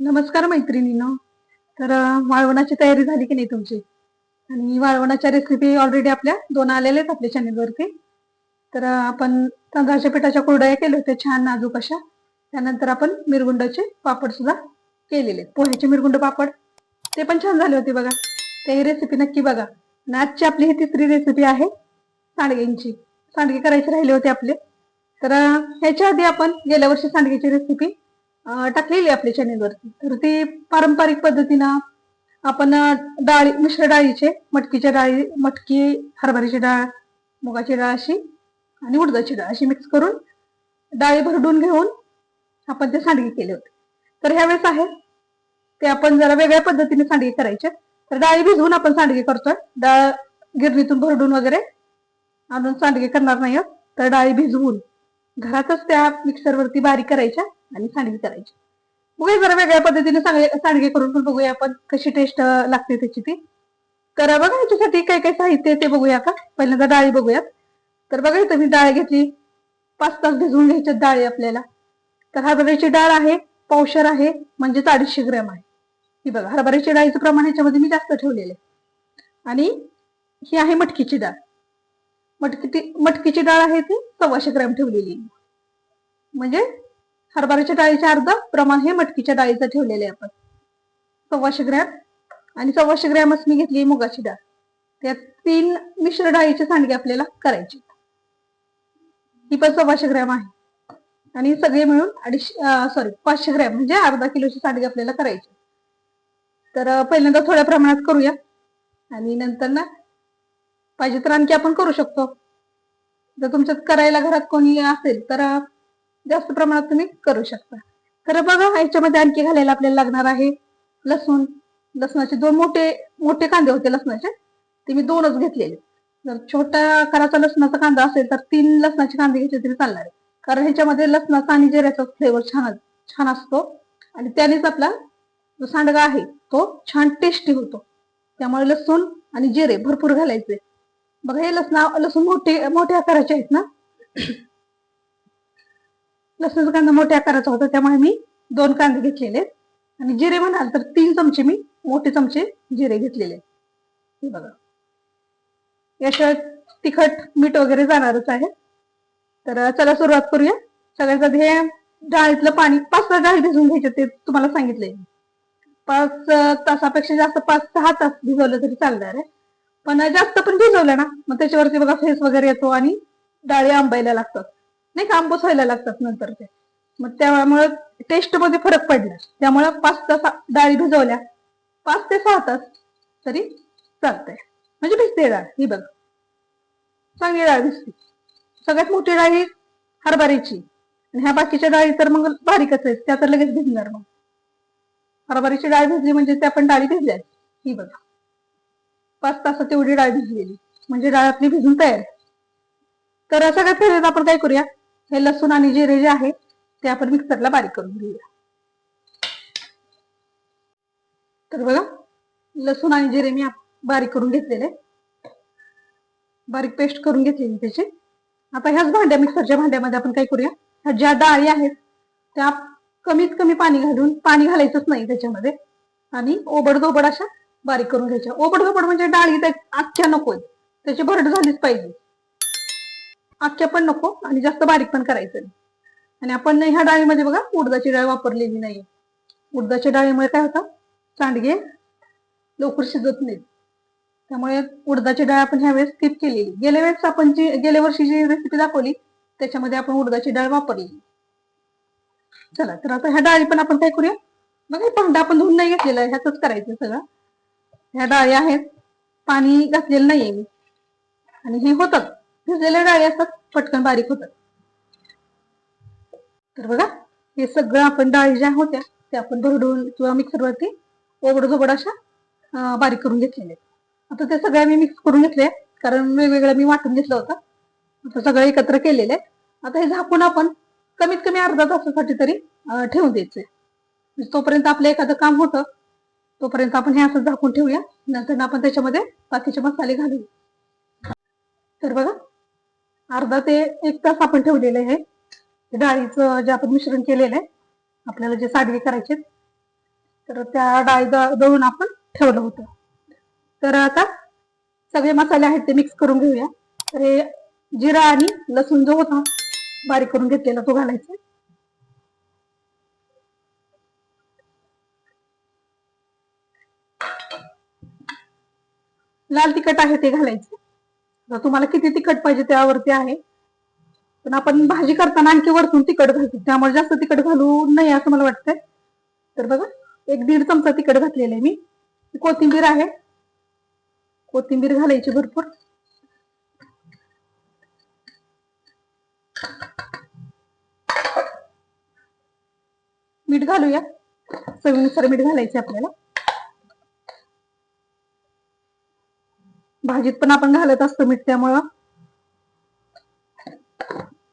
नमस्कार मैत्रिणींनो. तर वाळवणाची तयारी झाली की नाही तुमची? आणि वाळवणाच्या रेसिपी ऑलरेडी आपल्या दोन आलेल्या आहेत आपल्या चॅनेलवरती तर आपण तांदळाच्या पिठाच्या कुरड्या केल्या होत्या छान नाजूक अशा. त्यानंतर आपण मिरगुंडाचे पापड सुद्धा केलेले आहेत. पोह्याचे मिरगुंड पापड. ते पण छान झाले होते बघा. ते रेसिपी नक्की बघा. आणि आजची आपली ही तिसरी रेसिपी आहे सांडग्यांची. सांडगे करायचे राहिले होते आपले. तर ह्याच्या आधी आपण गेल्या वर्षी सांडगेची रेसिपी टाकलेली आपल्या चॅनेलवरती तर ती पारंपरिक पद्धतीनं आपण डाळी मिश्र डाळीचे मटकीच्या डाळी मटकी हरभऱ्याची डाळ मुगाची डाळ अशी आणि उडदाची डाळ अशी मिक्स करून डाळी भरडून घेऊन आपण ते सांडगे केले होते. तर ह्यावेळेस आहे ते आपण जरा वेगळ्या पद्धतीने सांडगे करायचे. तर डाळी भिजवून आपण सांडगे करतोय. डाळ गिरणीतून भरडून वगैरे आणून सांडगे करणार नाही तर डाळी भिजवून घरातच त्या मिक्सरवरती बारीक करायच्या. आणि सांडगे करायची. बघूया जरा वेगळ्या पद्धतीने सांडगे सांडगे करून पण बघूया आपण कशी टेस्ट लागते त्याची ती. तर बघा याच्यासाठी काय काय साहित्य आहे ते बघूया का? पहिल्यांदा डाळी बघूयात. तर बघा इथं मी डाळ घेतली. पाच तास भिजवून घ्यायच्यात डाळी आपल्याला. तर हरभऱ्याची डाळ आहे पावशर आहे म्हणजेच अडीचशे ग्रॅम आहे. ही बघा हरभऱ्याची डाळीचं प्रमाण याच्यामध्ये मी जास्त ठेवलेलं आहे. आणि ही आहे मटकीची डाळ. मटकी मटकीची डाळ आहे ती सव्वाशे ग्रॅम ठेवलेली म्हणजे हरभऱ्याच्या डाळीचे अर्ध प्रमाण हे मटकीच्या डाळीचं ठेवलेलं आहे आपण. सव्वाशे ग्रॅम. आणि सव्वाशे ग्रॅमच मी घेतली मुगाची डाळ. त्यात तीन मिश्र डाळीचे सांडगे आपल्याला करायचे ही पण सव्वाशे ग्रॅम आहे. आणि सगळे मिळून अडीचशे सॉरी पाचशे ग्रॅम म्हणजे अर्धा किलोचे सांडगे आपल्याला करायचे तर पहिल्यांदा थोड्या प्रमाणात करूया. आणि नंतर ना पाहिजे तर आणखी आपण करू शकतो. जर तुमच्यात करायला घरात कोणी असेल तर जास्त प्रमाणात तुम्ही करू शकता. तर बघा याच्यामध्ये आणखी घालायला आपल्याला लागणार आहे लसूण. लसणाचे दोन मोठे मोठे कांदे होते लसणाचे. ते मी दोनच घेतलेले. जर छोट्या आकाराचा लसणाचा कांदा असेल तर तीन लसणाचे कांदे घेतले तरी चालणार आहे. कारण ह्याच्यामध्ये लसणाचा आणि जिऱ्याचा फ्लेवर छान छान असतो. आणि त्यानेच आपला जो सांडगा आहे तो छान टेस्टी होतो. त्यामुळे लसूण आणि जिरे भरपूर घालायचे. बघा हे लसणा लसूण मोठे मोठ्या आकाराचे आहेत ना? लसूण कांदा मोठ्या आकाराचा होता त्यामुळे मी दोन कांदे घेतलेले आणि जिरे म्हणाल तर तीन चमचे मी मोठे चमचे जिरे घेतलेले हे बघा. याशिवाय तिखट मीठ वगैरे जाणारच आहे. तर चला सुरुवात करूया. सगळ्यात आधी हे डाळीतलं पाणी पाच तास डाळी भिजवून घ्यायचे ते तुम्हाला सांगितले. पाच तासापेक्षा जास्त पाच सहा तास भिजवलं तरी चालणार आहे. पण जास्त पण भिजवलं ना मग त्याच्यावरती बघा फेस वगैरे येतो आणि डाळी आंबायला लागतात. नाही का आंबूस व्हायला लागतात नंतर ते. मग त्यामुळे टेस्टमध्ये फरक पडला. त्यामुळे पाच तास डाळी भिजवल्या. पाच ते सहा तास तरी चालतंय. म्हणजे भिजते डाळ ही बघ. चांगली डाळ भिजते. सगळ्यात मोठी डाळ ही हरभऱ्याची. आणि ह्या बाकीच्या डाळी तर मग बारीकच आहेत. त्या तर लगेच भिजणार मग. हरभऱ्याची डाळ भिजली म्हणजे त्या पण डाळी भिजल्या ही बघा. पाच तासात एवढी डाळ भिजलेली. म्हणजे डाळ आपली भिजून तयार आहे. तर सगळ्यात पहिल्यांदा आपण काय करूया? हे लसूण आणि जिरे जे आहे ते आपण मिक्सरला बारीक करून घेऊया. तर बघा लसूण आणि जिरे मी बारीक करून घेतलेले. बारीक पेस्ट करून घेतलेली त्याची. आता ह्याच भांड्या मिक्सरच्या भांड्यामध्ये आपण काय करूया? ह्या ज्या डाळी आहेत त्या कमीत कमी पाणी घालून पाणी घालायचंच नाही त्याच्यामध्ये. आणि ओबडधोबड अशा बारीक करून घ्यायच्या. ओबडधोबड म्हणजे डाळी त्या आख्या नकोय. त्याची भरड झालीच पाहिजे. अख्ख्या पण नको आणि जास्त बारीक पण करायचं नाही. आणि आपण ह्या डाळीमध्ये बघा उडदाची डाळ वापरलेली नाही. उडदाच्या डाळीमुळे काय होतं? सांडगे लवकर शिजत नाहीत. त्यामुळे उडदाची डाळ आपण ह्या वेळेस स्किप केलेली. गेल्या वेळेस आपण जी गेल्या वर्षी जी रेसिपी दाखवली त्याच्यामध्ये आपण उडदाची डाळ वापरली चला तर आता ह्या डाळी पण आपण काय करूया? बघा हे भांडा आपण धुवून नाही घेतलेला आहे ह्याच करायचं सगळं. ह्या डाळी आहेत पाणी घातलेलं नाहीये. मी आणि हे होतात भिजलेल्या डाळी असतात. पटकन बारीक होतात. तर बघा हे सगळं आपण डाळी ज्या होत्या त्या आपण भरडून किंवा मिक्सरवरती ओबड झोबड अशा बारीक करून घेतलेल्या आता ते सगळ्या मी मिक्स करून घेतल्या कारण वेगवेगळ्या मी वाटून घेतलं होतं आता सगळं एकत्र केलेलं आहे आता हे झाकून आपण कमीत कमी अर्धा तासासाठी तरी ठेवून द्यायचंय म्हणजे तोपर्यंत आपलं एखादं काम होतं तोपर्यंत आपण हे असं झाकून ठेवूया. नंतर आपण त्याच्यामध्ये बाकीचे मसाले घालू तर बघा अर्धा ते एक तास आपण ठेवलेलं आहे. डाळीचं जे आपण मिश्रण केलेलं आहे आपल्याला जे साडवे करायचे तर त्या डाळी दळून आपण ठेवलं होतं. तर आता सगळे मसाले आहेत ते मिक्स करून घेऊया. तर हे जिरा आणि लसूण जो होता बारीक करून घेतलेला तो घालायचा लाल तिखट आहे ते घालायचं. तुम्हाला किती तिखट पाहिजे त्यावरती आहे. पण आपण भाजी करताना आणखी वरतून तिखट घालतो. त्यामुळे जास्त तिखट घालू नये असं मला वाटतंय. तर बघा एक दीड चमचा तिखट घातलेलं आहे मी. कोथिंबीर आहे. कोथिंबीर घालायची भरपूर. मीठ घालूया. चवीनुसार मीठ घालायचे आपल्याला. भाजीत पण आपण घालत असतो मीठ त्यामुळं.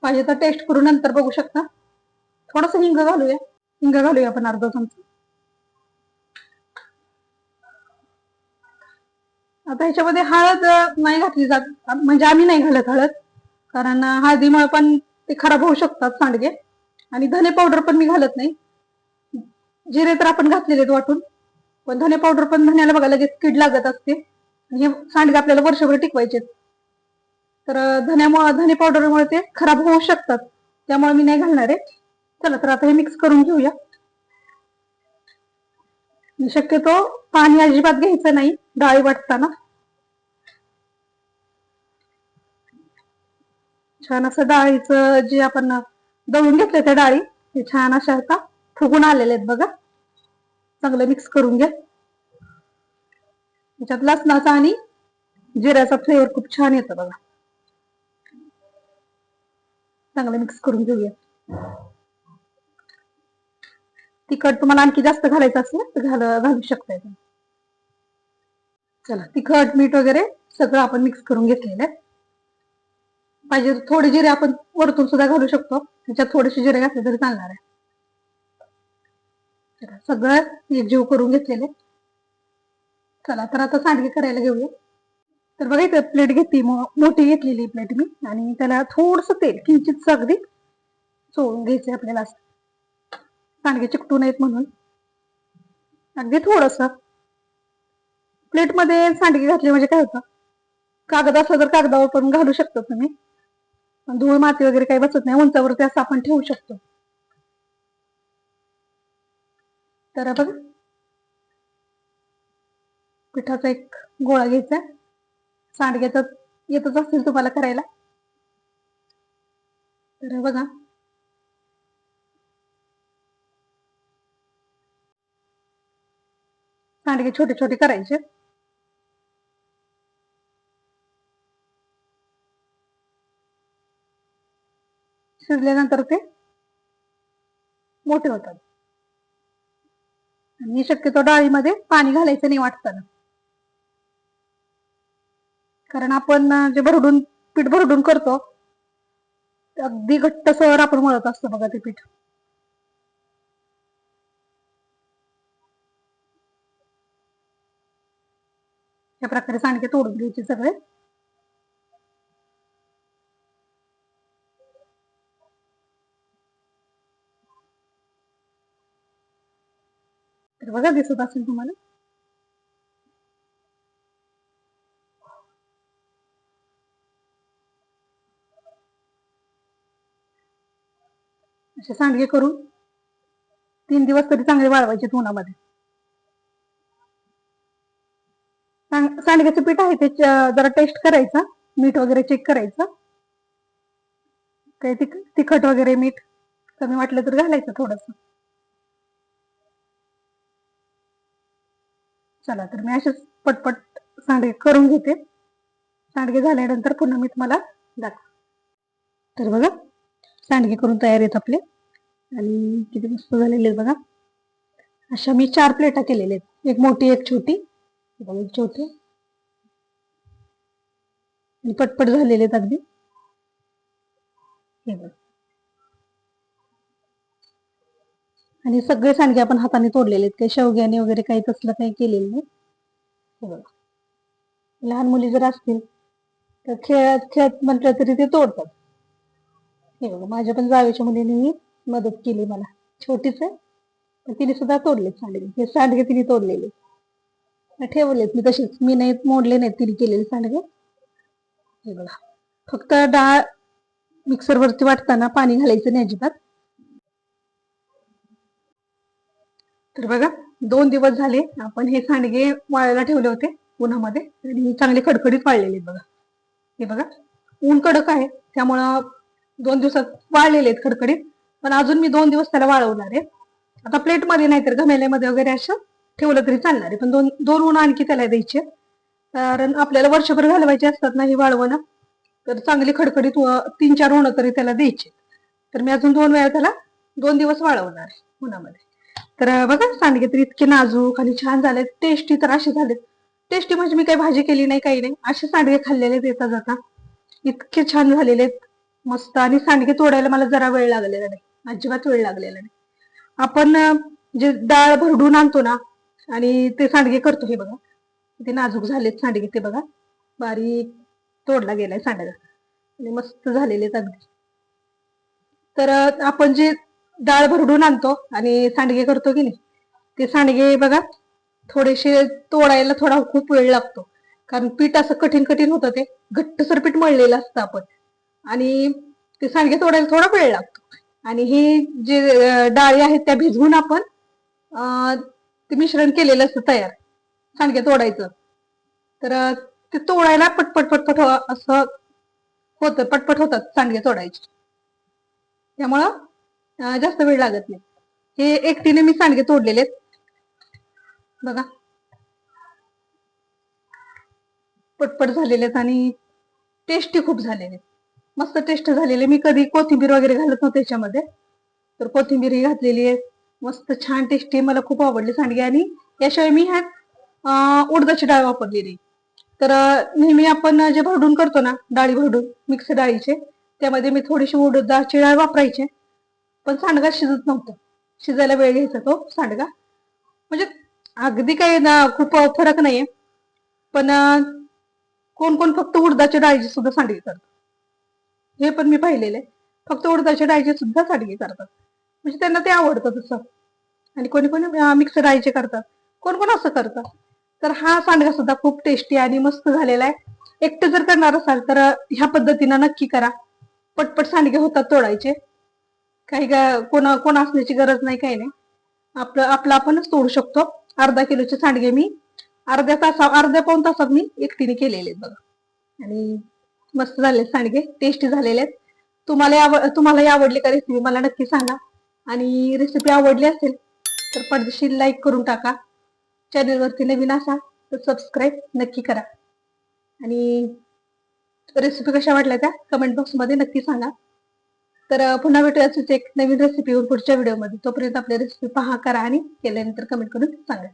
पाहिजे तर टेस्ट करून नंतर बघू शकता. थोडस हिंग घालूया. हिंग घालूया आपण अर्धा चमचा. आता ह्याच्यामध्ये हळद नाही घातली जात. म्हणजे आम्ही नाही घालत हळद. कारण हळदीमुळे पण ते खराब होऊ शकतात सांडगे. आणि धने पावडर पण मी घालत नाही. जिरे तर आपण घातलेले आहेत वाटून. पण धने पावडर पण धन्याला बघा लगेच कीड लागत असते. हे सांडगे आपल्याला वर्षभर टिकवायचे. तर धन्यामुळे धने पावडरमुळे ते खराब होऊ शकतात. त्यामुळे मी नाही घालणार आहे. चला तर आता हे मिक्स करून घेऊया. शक्यतो पाणी अजिबात घ्यायचं नाही डाळी वाटताना. छान असं डाळीचं जे आपण दळून घेतले त्या डाळी छान अशा आता फुगून आलेले आहेत बघा. चांगलं मिक्स करून घ्या. त्याच्यात लसणाचा आणि जिऱ्याचा फ्लेवर खूप छान येतो बघा. चांगलं मिक्स करून घेऊया. तिखट तुम्हाला आणखी जास्त घालायचं असेल तर घाल घालू शकता तुम्ही. चला तिखट मीठ वगैरे सगळं आपण मिक्स करून घेतलेलं आहे. पाहिजे तर थोडे जिरे आपण वरतून सुद्धा घालू शकतो. त्याच्यात थोडेसे जिरे घातले तरी चालणार आहे. सगळं एकजीव करून घेतलेले. चला तर आता सांडगे करायला घेऊया. तर बघा इथं प्लेट घेतली मोठी घेतलेली प्लेट मी. आणि त्याला थोडस तेल किंचित अगदी चोळून घ्यायचे आपल्याला असं. सांडगे चिकटून आहेत म्हणून. अगदी थोडस. प्लेटमध्ये सांडगे घातले म्हणजे काय होतं? कागद असलं तर कागदावर पण घालू शकता तुम्ही. पण धूळ माती वगैरे काही बसत नाही. उंचावरती असं आपण ठेवू शकतो. तर बघ पिठाचा एक गोळा घ्यायचा. सांडग्याचा येतच असेल तुम्हाला करायला. तर बघा. सांडगे छोटे छोटे करायचे. शिजल्यानंतर ते मोठे होतात. आणि शक्यतो डाळीमध्ये पाणी घालायचं नाही वाटताना. कारण आपण जे भरडून पीठ भरडून करतो ते अगदी घट्ट सर आपण मळत असतो बघा ते पीठ. या प्रकारे सांडके तोडून घ्यायचे सगळे. तर बघा दिसत असेल तुम्हाला. असे सांडगे करून तीन दिवस तरी चांगले वाळवायचे उन्हामध्ये सांडग्याचं पीठ आहे ते जरा टेस्ट करायचा मीठ वगैरे चेक करायचं. काही तिख तिखट वगैरे मीठ कमी वाटलं तर घालायचं थोडस. चला तर मी असेच पटपट सांडगे करून घेते. सांडगे झाल्यानंतर पुन्हा मी तुम्हाला दाखव. तर बघा सांडगे करून तयार आहेत आपले. आणि किती मस्त झालेले आहेत बघा. अशा मी चार प्लेटा केलेल्या आहेत. एक मोठी एक छोटी. एक छोटी. आणि पटपट झालेले आहेत अगदी. हे बघा. आणि सगळे सांडगे आपण हाताने तोडलेले आहेत. काही शेवग्याने वगैरे काही तसलं काही केलेलं नाही. हे बघा. लहान मुली जर असतील तर खेळत खेळत म्हटलं तरी ते तोडतात. हे बघा माझ्या पण जावेच्या मुलीने मदत केली मला. छोटीच आहे तिने सुद्धा तोडलेत सांडगे. हे सांडगे तिने तोडलेले. ठेवलेत मी तशीच मी नाही मोडले नाहीत तिने केलेले सांडगे. हे बघा. फक्त डाळ मिक्सर वरती वाटताना पाणी घालायचं नाही अजिबात. तर बघा दोन दिवस झाले आपण हे सांडगे वाळायला ठेवले होते उन्हामध्ये. आणि चांगले खडखडीत वाळलेले बघा. हे बघा ऊन कडक आहे. त्यामुळं दोन दिवसात वाळलेले आहेत खडखडीत. पण अजून मी दोन दिवस त्याला वाळवणार आहे. आता प्लेटमध्ये नाहीतर घमेल्यामध्ये वगैरे असं ठेवलं तरी चालणार आहे. पण दोन दोन ऊन आणखी त्याला द्यायचे कारण आपल्याला वर्षभर घालवायचे असतात ना ही वाळवणं. तर चांगली खडखडीत तीन चार ऊन तरी त्याला द्यायचे तर मी अजून दोन वेळा त्याला दोन दिवस वाळवणार आहे उन्हामध्ये. तर बघा सांडगे तर इतके नाजूक आणि छान झाले टेस्टी तर असे झाले टेस्टी म्हणजे मी काही भाजी केली नाही काही नाही. असे सांडगे खाल्लेले देता येता जाता इतके छान झालेले आहेत. मस्त. आणि सांडगे तोडायला मला जरा वेळ लागलेला नाही. अजिबात वेळ लागलेला नाही. आपण जे डाळ भरडून आणतो ना आणि ते सांडगे करतो हे बघा. ते नाजूक झालेत सांडगे ते बघा. बारीक तोडला गेलाय सांडगा आणि मस्त झालेले आहेत अगदी. तर आपण जे डाळ भरडून आणतो आणि सांडगे करतो की नाही ते सांडगे बघा थोडेसे तोडायला थोडा खूप वेळ लागतो. कारण पीठ असं कठीण कठीण होतं ते. घट्टसर पीठ मळलेलं असतं आपण. आणि ते सांडगे तोडायला थोडा वेळ लागतो. आणि हे जे डाळी आहेत त्या भिजवून आपण ते मिश्रण केलेलं असतं तयार. सांडगे तोडायचं. तर ते तोडायला पटपट पटपट हो, असं होतं पटपट होतात सांडगे तोडायचे. त्यामुळं जास्त वेळ लागत नाही. हे एकटीने मी सांडगे तोडलेले आहेत. बघा. पटपट झालेले आहेत आणि टेस्टी खूप झालेले आहेत. मस्त टेस्ट झालेले. मी कधी कोथिंबीर वगैरे घालत नव्हते त्याच्यामध्ये तर कोथिंबीर ही घातलेली आहे. मस्त छान टेस्टी मला खूप आवडली सांडगे. आणि याशिवाय मी ह्यात उडदाची डाळ वापरलेली. तर नेहमी आपण जे भरडून करतो ना डाळी भरडून मिक्स डाळीचे त्यामध्ये मी थोडीशी उडदाची डाळ वापरायची. पण सांडगा शिजत नव्हतं. शिजायला वेळ घ्यायचा तो सांडगा. म्हणजे अगदी काही ना खूप फरक नाहीये. पण कोण कोण फक्त उडदाच्या डाळीची सुद्धा सांडगी करतात. हे पण मी पाहिलेले आहे. फक्त उडदाच्या डाळीचे सुद्धा सांडगे करतात. म्हणजे त्यांना ते आवडतं तसं. आणि कोणी कोणी मिक्स डाळीचे करतात. कोण कोण असं करतात तर हा सांडगा सुद्धा खूप टेस्टी आणि मस्त झालेला आहे. एकटं जर करणार असाल तर ह्या पद्धतीनं नक्की करा. पटपट सांडगे होतात तोडायचे. काही कोणा कोण असण्याची गरज नाही काही नाही. आपलं आपलं आपणच तोडू शकतो. अर्धा किलोचे सांडगे मी अर्ध्या तासा अर्ध्या पाऊन तासात मी एकटीने केलेले बघा. आणि मस्त झाले सांडगे टेस्टी झालेले आहेत. तुम्हाला आव तुम्हालाही आवडली का रेसिपी मला नक्की सांगा. आणि रेसिपी आवडली असेल तर पडदेशीर लाईक करून टाका. चॅनलवरती नवीन असा तर सबस्क्राईब नक्की करा. आणि रेसिपी कशा वाटल्या त्या कमेंट बॉक्समध्ये नक्की सांगा. तर पुन्हा भेटूयाच एक नवीन रेसिपीवर पुढच्या व्हिडिओमध्ये तोपर्यंत आपली रेसिपी पहा करा आणि केल्यानंतर कमेंट करून सांगा.